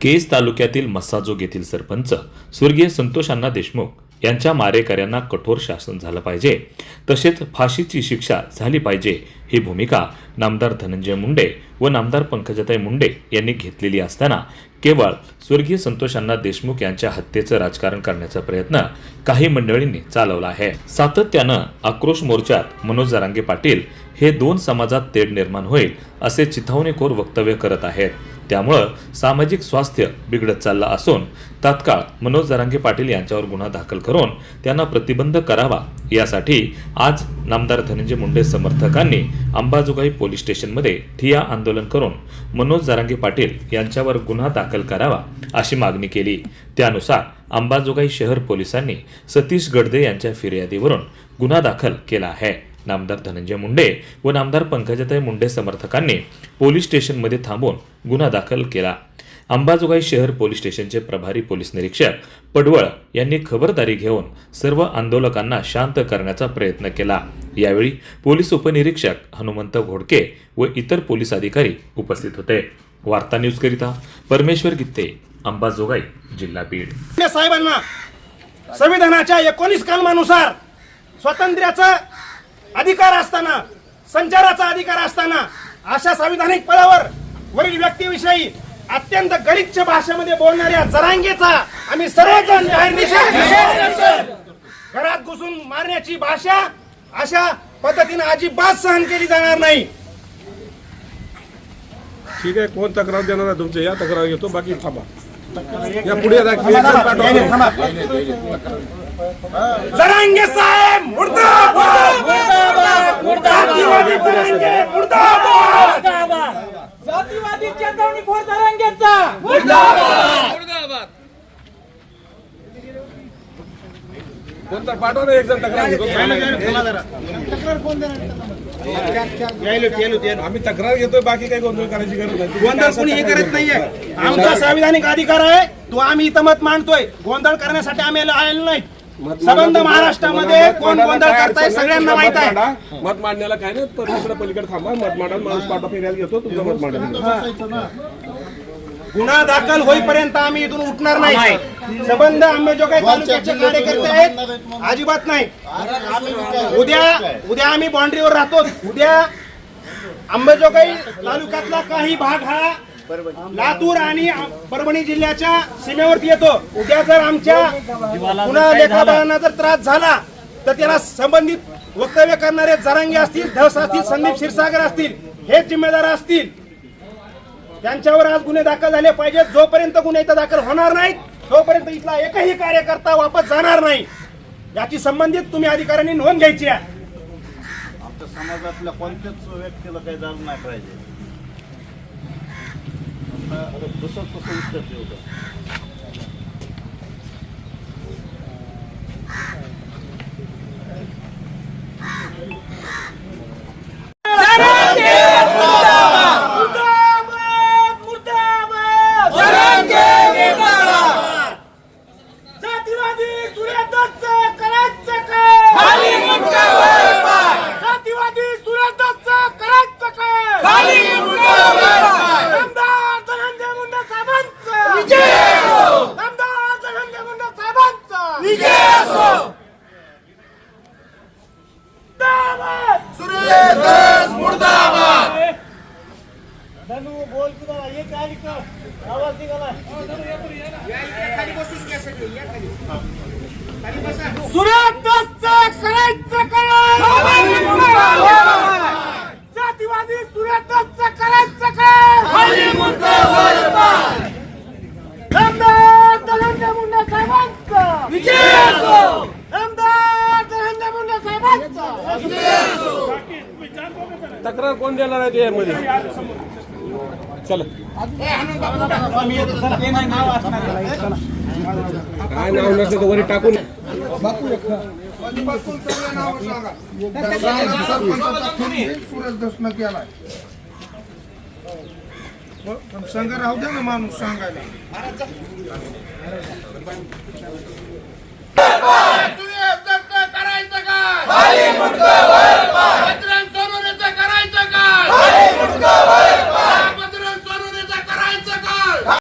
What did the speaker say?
केज तालुक्यातील मस्साजोग येथील सरपंच स्वर्गीय संतोषांना देशमुख यांच्या मारेकऱ्यांना कठोर शासन झालं पाहिजे. तसेच फाशीची शिक्षा झाली पाहिजे ही भूमिका नामदार धनंजय मुंडे व नामदार पंकजाताई मुंडे यांनी घेतलेली असताना केवळ स्वर्गीय संतोषांना देशमुख यांच्या हत्येचं राजकारण करण्याचा प्रयत्न काही मंडळींनी चालवला आहे. सातत्यानं आक्रोश मोर्चात मनोज जरांगे पाटील हे दोन समाजात तेढ निर्माण होईल असे चिथावणीखोर वक्तव्य करत आहेत. त्यामुळं सामाजिक स्वास्थ्य बिघडत चाललं असून तात्काळ मनोज जरांगे पाटील यांच्यावर गुन्हा दाखल करून त्यांना प्रतिबंध करावा यासाठी आज नामदार धनंजय मुंडे समर्थकांनी अंबाजोगाई पोलीस स्टेशनमध्ये ठिया आंदोलन करून मनोज जरांगे पाटील यांच्यावर गुन्हा दाखल करावा अशी मागणी केली. त्यानुसार अंबाजोगाई शहर पोलिसांनी सतीश गडदे यांच्या फिर्यादीवरून गुन्हा दाखल केला आहे. नामदार धनंजय मुंडे व नामदार पंकजाताई मुंडे समर्थकांनी पोलीस स्टेशनमध्ये थांबून गुन्हा दाखल केला. अंबाजोगाई शहर पोलीस स्टेशनचे प्रभारी पोलीस निरीक्षक पडवळ यांनी खबरदारी घेऊन सर्व आंदोलकांना शांत करण्याचा प्रयत्न केला. यावेळी पोलीस उपनिरीक्षक हनुमंत घोडके व इतर पोलीस अधिकारी उपस्थित होते. वार्ता न्यूजकरिता परमेश्वर गित्ते अंबाजोगाई जिल्हा बीड. साहेबांना संविधानाच्या एकोणीस कलमानुसार स्वातंत्र्याचा अधिकार असताना संचाराचा अधिकार असताना अशा संविधानिक पदावर वरील व्यक्तीविषयी अत्यंत गलिच्छ भाषेमध्ये बोलणाऱ्या जरांगेचा आम्ही सर्वजण जाहीर निषेध. घरात घुसून मारण्याची भाषा अशा पद्धतीने अजिबात सहन केली जाणार नाही. ठीक आहे कोण तक्रार देणार आहे तुमच्या या तक्रार घेतो बाकी थांबा. या पुढे. जरांगे साहेब कोण तर पाठवा ना एक जण तक्रार घेतो. आम्ही तक्रार घेतोय बाकी काही गोंधळ करायची गरज नाही. गोंधळ काय कुणी हे करत? नाहीये. आमचा संविधानिक अधिकार आहे. तो आम्ही इथं मत मांडतोय. गोंधळ करण्यासाठी आम्ही आलेलो नाही. संबंध महाराष्ट्रामध्ये कोण गोंधळ करताय सगळ्यांना माहीत आहे. मत मांडा. मत मांडण्याला काय नाही. दुसऱ्या पलीकडे थांबा. मत मांडा माणूस पाठवा फिरायला घेतो. तुमचं मत मांडा. गुन्हा दाखल होईपर्यंत आम्ही इथून उठणार नाही. संबंध अंबेजोगाई तालुक्याचे कार्यकर्ते आहेत अजिबात नाही. उद्या उद्या आम्ही बाउंड्रीवर राहतो. उद्या अंबेजोगाई तालुक्यातला काही भाग हा लातूर आणि परभणी जिल्ह्याच्या सीमेवरती येतो. उद्या जर आमच्या पुन्हा लेखाबाळांना जर त्रास झाला तर त्याला संबंधित वक्तव्य करणारे जरांगे असतील धस असतील संदीप क्षीरसागर असतील हे जिम्मेदार असतील. त्यांच्यावर आज गुन्हे दाखल झाले पाहिजेत. जोपर्यंत गुन्हे इथं दाखल होणार नाहीत तोपर्यंत इथला एकही कार्यकर्ता वापस जाणार नाही. याची संबंधित तुम्ही अधिकाऱ्यांनी नोंद घ्यायची आहे. आमच्या समाजातल्या कोणत्याच व्यक्तीला काही झालं नाही पाहिजे. आता दुसरं कसं उत्तर देऊ का? सुरत करायचं काय जातीवादी सुरत करायचं काय धनंजय मुंडे साहेबांचं धनंजय मुंडे तक्रार कोण देणार आहे यामध्ये? चला. काय नाव नसलं तर वरी टाकून. संघ राहू द्या ना माणूस सांगायला